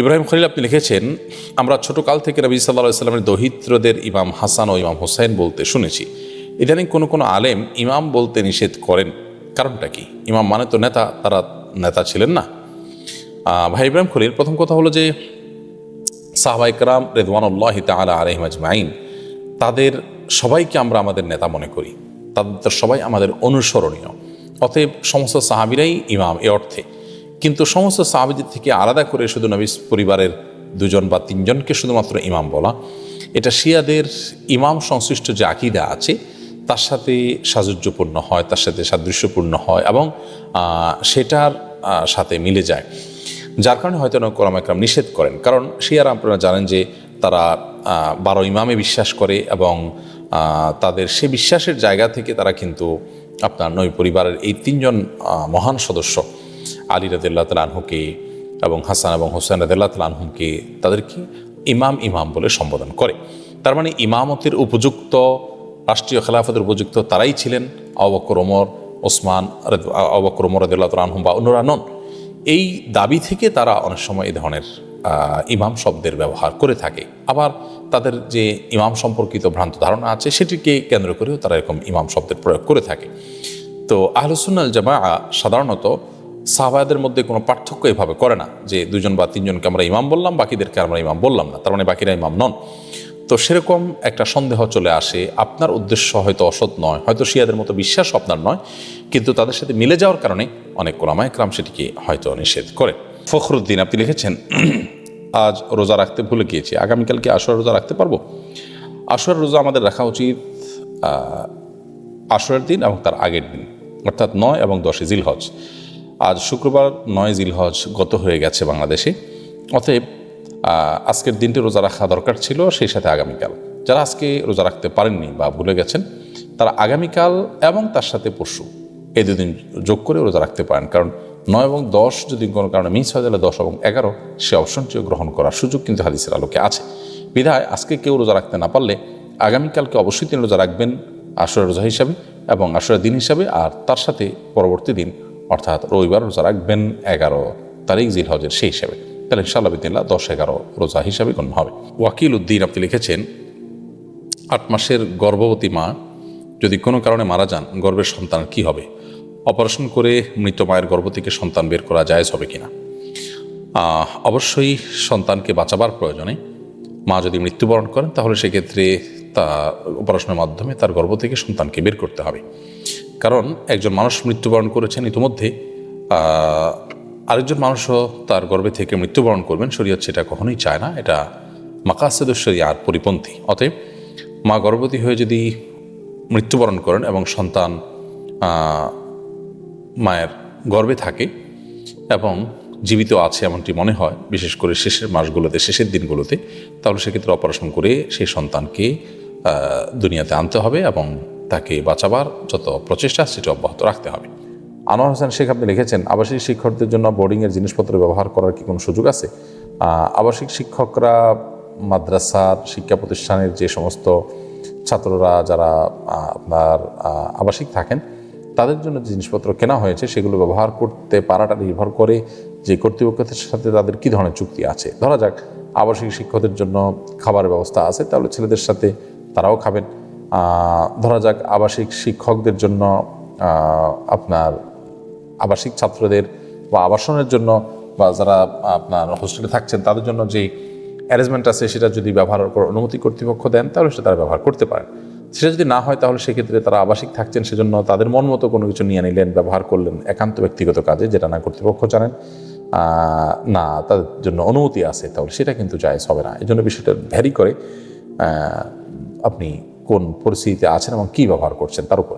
ইব্রাহিম খলিল আপনি লিখেছেন, আমরা ছোটকাল থেকে নবী সাল্লাহ সাল্লামের দহিত্রদের ইমাম হাসান ও ইমাম হোসেন বলতে শুনেছি। ইদানিং কোনো কোনো আলেম ইমাম বলতে নিষেধ করেন। কারণটা কি? ইমাম মানে তো নেতা, তারা নেতা ছিলেন না। ভাই ইব্রাহিম খলিল, প্রথম কথা হলো যে সাহবা ইকরাম রেদওয়ানুল্লাহ তালা আলহিম আজমাইন, তাদের সবাইকে আমরা আমাদের নেতা মনে করি। তাদের সবাই আমাদের অনুসরণীয়। অতএব সমস্ত সাহাবিরাই ইমাম, এ অর্থে। কিন্তু সমস্ত সাহাবিদের থেকে আলাদা করে শুধু নবী পরিবারের দুজন বা তিনজনকে শুধুমাত্র ইমাম বলা। এটা শিয়াদের ইমাম সংশ্লিষ্ট যে আকিদা আছে, তার সাথে সাজুজ্যপূর্ণ হয়, তার সাথে সাদৃশ্যপূর্ণ হয় এবং সেটার সাথে মিলে যায়। যার কারণে হয়তো কোরআন একরাম নিষেধ করেন। কারণ শিয়ারা আপনারা জানেন যে তারা বারো ইমামে বিশ্বাস করে এবং তাদের সে বিশ্বাসের জায়গা থেকে তারা কিন্তু আপনার নই পরিবারের এই তিনজন মহান সদস্য আলী রাদিল্লাহ তাল আনহুকে এবং হাসান এবং হোসেন রাদিল্লাহ তাল আনহুকে তাদেরকে ইমাম ইমাম বলে সম্বোধন করে। তার মানে ইমামতের উপযুক্ত, রাষ্ট্রীয় খেলাফতের উপযুক্ত তারাই ছিলেন অবকর ওমর, ওসমান অবকর ওমর রাদিল্লাহ তাল আনহুম বা অন্যরা নন। এই দাবি থেকে তারা অনেক সময় এই ধরনের ইমাম শব্দের ব্যবহার করে থাকে। আবার তাদের যে ইমাম সম্পর্কিত ভ্রান্ত ধারণা আছে, সেটিকে কেন্দ্র করেও তারা এরকম ইমাম শব্দের প্রয়োগ করে থাকে। তো আহলুসুন্নাল জামা সাধারণত সাহাবাদের মধ্যে কোনো পার্থক্য এভাবে করে না যে দুজন বা তিনজনকে আমরা ইমাম বললাম, বাকিদেরকে আমরা ইমাম বললাম না। তার মানে বাকিরা ইমাম নন। তো সেরকম একটা সন্দেহ চলে আসে, আপনার উদ্দেশ্য হয়তো অসৎ নয়, হয়তো শিয়াদের মতো বিশ্বাস আপনার নয়, কিন্তু তাদের সাথে মিলে যাওয়ার কারণে অনেক কোলামায় ক্রাম সেটিকে হয়তো নিষেধ করে ফখরুদ্দিন, আপনি লিখেছেন, আজ রোজা রাখতে ভুলে গিয়েছি, আগামীকালকে আসর রোজা রাখতে পারব? আসর রোজা আমাদের রাখা উচিত আসরের দিন এবং তার আগের দিন, অর্থাৎ নয় এবং দশে জিলহজ। আজ শুক্রবার নয় জিলহজ গত হয়ে গেছে বাংলাদেশে। অতএব আজকের দিনটি রোজা রাখা দরকার ছিল, সেই সাথে আগামীকাল। যারা আজকে রোজা রাখতে পারেননি বা ভুলে গেছেন, তারা আগামীকাল এবং তার সাথে পরশু এই দুদিন যোগ করে রোজা রাখতে পারেন। কারণ নয় এবং দশ যদি কোনো কারণে মিস হয়ে গেলে দশ এবং এগারো, সে অপশনটিও গ্রহণ করার সুযোগ কিন্তু হাদিসের আলোকে আছে। বিধায় আজকে কেউ রোজা রাখতে না পারলে আগামীকালকে অবশ্যই তিনি রোজা রাখবেন আসরের রোজা হিসাবে এবং আসরের দিন হিসাবে আর তার সাথে পরবর্তী দিন অর্থাৎ রবিবার রোজা রাখবেন এগারো তারিখ জিল হজের সেই হিসাবে। তাহলে ইনশাল্লাহ বিদিল্লা দশ এগারো রোজা হিসাবে গণ্য হবে। ওয়াকিল উদ্দিন আপনি লিখেছেন, আট মাসের গর্ভবতী মা যদি কোনো কারণে মারা যান, গর্ভের সন্তান কি হবে? অপারেশন করে মৃত মায়ের গর্ভ থেকে সন্তান বের করা জায়েজ হবে কিনা? অবশ্যই সন্তানকে বাঁচাবার প্রয়োজনে মা যদি মৃত্যুবরণ করেন, তাহলে সেক্ষেত্রে তা অপারেশনের মাধ্যমে তার গর্ভ থেকে সন্তানকে বের করতে হবে। কারণ একজন মানুষ মৃত্যুবরণ করেছেন ইতিমধ্যে আরেকজন মানুষও তার গর্ভে থেকে মৃত্যুবরণ করবেন। শরীয়ত সেটা কখনোই চায় না। এটা মাকাসেদশ্বরী আর পরিপন্থী। অতএব মা গর্ভবতী হয়ে যদি মৃত্যুবরণ করেন এবং সন্তান মায়ের গর্বে থাকে এবং জীবিত আছে এমনটি মনে হয়, বিশেষ করে শেষের মাসগুলোতে, শেষের দিনগুলোতে, তাহলে সেক্ষেত্রে অপারেশন করে সেই সন্তানকে দুনিয়াতে আনতে হবে এবং তাকে বাঁচাবার যত প্রচেষ্টা, সেটা অব্যাহত রাখতে হবে। আনোয়ার হোসেন শেখ, আপনি লিখেছেন, আবাসিক শিক্ষকদের জন্য বোর্ডিংয়ের জিনিসপত্র ব্যবহার করার কি কোনো সুযোগ আছে? আবাসিক শিক্ষকরা মাদ্রাসার শিক্ষা প্রতিষ্ঠানের যে সমস্ত ছাত্ররা যারা আপনার আবাসিক থাকেন, তাদের জন্য যে জিনিসপত্র কেনা হয়েছে, সেগুলো ব্যবহার করতে পারাটা নির্ভর করে যে কর্তৃপক্ষের সাথে তাদের কী ধরনের চুক্তি আছে। ধরা যাক, আবাসিক শিক্ষকদের জন্য খাবারের ব্যবস্থা আছে, তাহলে ছেলেদের সাথে তারাও খাবেন। ধরা যাক আবাসিক শিক্ষকদের জন্য আপনার আবাসিক ছাত্রদের বা আবাসনের জন্য বা যারা আপনার হোস্টেলে থাকছেন, তাদের জন্য যেই অ্যারেঞ্জমেন্ট আছে সেটা যদি ব্যবহার করার অনুমতি কর্তৃপক্ষ দেন, তাহলে সেটা তারা ব্যবহার করতে পারেন। সেটা যদি না হয়, তাহলে সেক্ষেত্রে তারা আবাসিক থাকছেন, সেজন্য তাদের মন মতো কোনো কিছু নিয়ে নিলেন, ব্যবহার করলেন একান্ত ব্যক্তিগত কাজে, যেটা না কর্তৃপক্ষ জানেন। না, তাদের জন্য অনুমতি আছে, তাহলে সেটা কিন্তু জায়জ হবে না। এই জন্য বিষয়টা ভ্যারি করে আপনি কোন পরিস্থিতিতে আছেন এবং কী ব্যবহার করছেন তার উপর।